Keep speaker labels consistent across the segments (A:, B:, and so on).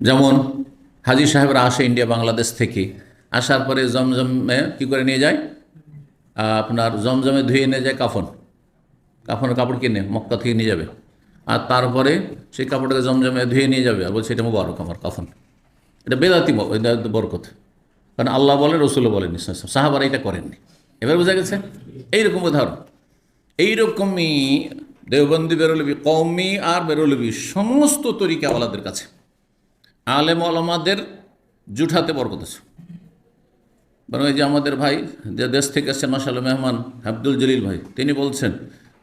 A: যেমন হাজির সাহেবরা আসে ইন্ডিয়া, বাংলাদেশ থেকে, আসার পরে জমজমে কী করে নিয়ে যায়? আপনার জমজমে ধুয়ে নিয়ে যায় কাফন। কাফনের কাপড় কিনে, মক্কা থেকে নিয়ে যাবে। আর তারপরে সেই কাপড়টাকে জমজমে ধুয়ে নিয়ে যাবে। আর বলছে, এটা মুবারক আমার কাফন। এটা বেদাতি বরকত। কারণ আল্লাহ বলে রসুলও বলেন সাহাবারা এটা করেননি। এবার বোঝা গেছে, এইরকম উদাহরণ। এইরকমই দেওবন্দি বেরোলবি কৌমি আর বেরোলবি, সমস্ত তরিকা আলাদের কাছে। আলেম আলমাদের জুঠাতে বরকত আছে। বরং এই যে আমাদের ভাই যে দেশ থেকে এসছেন মাসাল মেহমান আব্দুল জলিল ভাই, তিনি বলছেন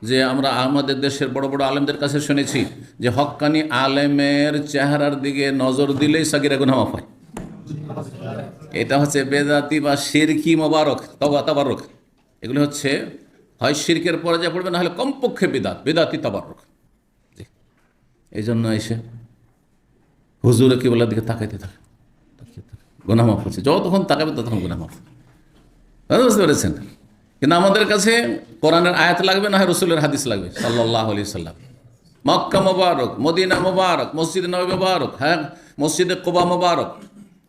A: যে আমরা আমাদের দেশের বড় বড় আলেমদের কাছে শুনেছি যে হক্কানি আলেমের চেহারার দিকে নজর দিলেই সাকিরা গুনা মাফ হয়। এটা হচ্ছে বেদাতি বা শিরকি মোবারক, তবা তাবারক এগুলো হচ্ছে, হয় শিরকের পর্যায়ে পড়বে, না হলে কমপক্ষে বেদাত, বেদাতি তাবারক এই জন্য এসে হুজুরে কেবলার দিকে তাকাইতে থাকে থাকে। মাফ হচ্ছে যতক্ষণ তাকাবে ততক্ষণ গুনাহ মাফ বুঝতে পেরেছেন? কিন্তু আমাদের কাছে কোরআনের আয়াত লাগবে, না হয় রসুলের হাদিস লাগবে? সাল্লাহ আলি সাল্লাম মক্কা মোবারক, মদিনা মোবারক, মসজিদ নবী মোবারক হ্যাঁ মসজিদে কোবা মোবারক।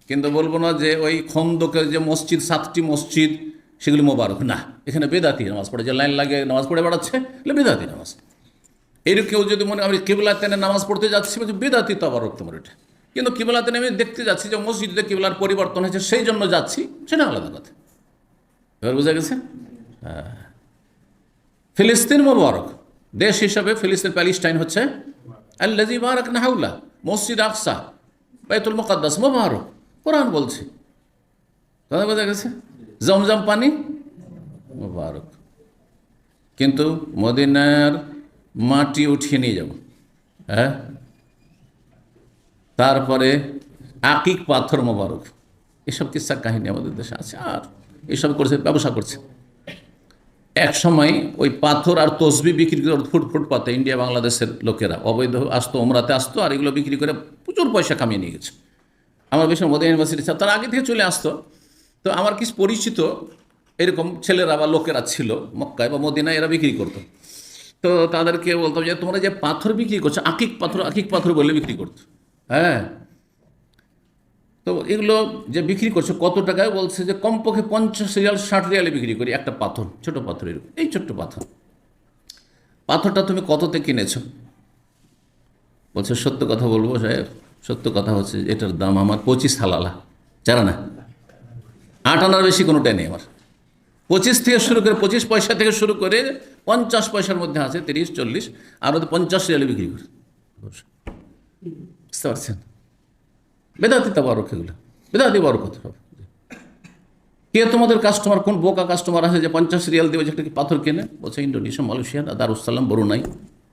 A: কিন্তু বলব না যে ওই খন্দকের যে মসজিদ, সাতটি মসজিদ, সেগুলি মোবারক না। এখানে বেদাতি নামাজ পড়ে। যে লাইন লাগে নামাজ পড়ে বেড়াচ্ছে বেদাতি নামাজ। এর কেউ যদি মনে আমি কিবলাতেনে নামাজ পড়তে যাচ্ছি বলছে বেদাতি তবারক তোমার এটা। কিন্তু কিবলাতেনে আমি দেখতে যাচ্ছি যে মসজিদে কিবলার পরিবর্তন হয়েছে, সেই জন্য যাচ্ছি, সেটা আলাদা কথা। এবার বোঝা গেছে? হ্যাঁ। ফিলিস্তিন মোবারক, দেশ হিসাবে ফিলিস্তিন, প্যালিস্টাইন হচ্ছে আল্লাজি বারাক নাহাউলা, মসজিদ আকসা, বাইতুল মুকাদ্দাস মোবারক, কোরআন বলছে। কথা বোঝা গেছে? জমজম পানি মোবারক। কিন্তু মদিনার মাটি উঠিয়ে নিয়ে যাব। হ্যাঁ? তারপরে আকিক, পাথর, মোবারক, এসব কিসা কাহিনী আমাদের দেশে আছে? আর এসব করছে, ব্যবসা করছে। এক সময় ওই পাথর আর তসবি বিক্রি করে ফুট ফুটপাতে ইন্ডিয়া, বাংলাদেশের লোকেরা। অবৈধ আসতো, ওমরাতে আসতো, আর এগুলো বিক্রি করে প্রচুর পয়সা কামিয়ে নিয়ে গেছে। আমার বেশ মোদী ইউনিভার্সিটি তারা আগে থেকে চলে আসতো। তো আমার কিছু পরিচিত এরকম ছেলেরা বা লোকেরা ছিল মক্কায় বা মদিনায়, এরা বিক্রি করতো। তো তাদেরকে বলতাম যে, তোমরা যে পাথর বিক্রি করছ, আকিক পাথর আকিক পাথর বলে বিক্রি করতো হ্যাঁ? তো এগুলো যে বিক্রি করছে, কত টাকায়? বলছে যে, কমপক্ষে পঞ্চাশ রিয়াল, ষাট রিয়ালে বিক্রি করি, একটা পাথর, ছোট পাথর এরকম, এই ছোট্ট পাথর। পাথরটা তুমি কততে কিনেছো? বলছে, সত্য কথা বলব সাহেব, সত্য কথা হচ্ছে এটার দাম আমার পঁচিশ হালালা, জানা না? আট আনার বেশি কোনোটাই নেই আমার। পঁচিশ থেকে শুরু করে, পঁচিশ পয়সা থেকে শুরু করে পঞ্চাশ পয়সার মধ্যে আছে তিরিশ, চল্লিশ, আর ওদের পঞ্চাশ রিয়ালে বিক্রি করে। বুঝতে পারছেন? বেদাতি তাবারক এগুলো বেদাতি বরকত হবে। কে তোমাদের কাস্টমার কোন বোকা কাস্টমার আছে যে পঞ্চাশ রিয়াল দেবে যে কি পাথর কেনে? বলছে ইন্ডোনেশিয়া মালয়েশিয়া দারুসালাম, বরুনাই।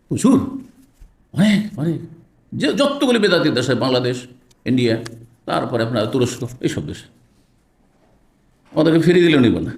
A: প্রচুর। অনেক অনেক। যে যতগুলি বেদাতি দেশ আছে, বাংলাদেশ, ইন্ডিয়া, তারপরে আপনার তুরস্ক, এইসব দেশ। আমাদেরকে ফিরিয়ে দিলেও নিব না।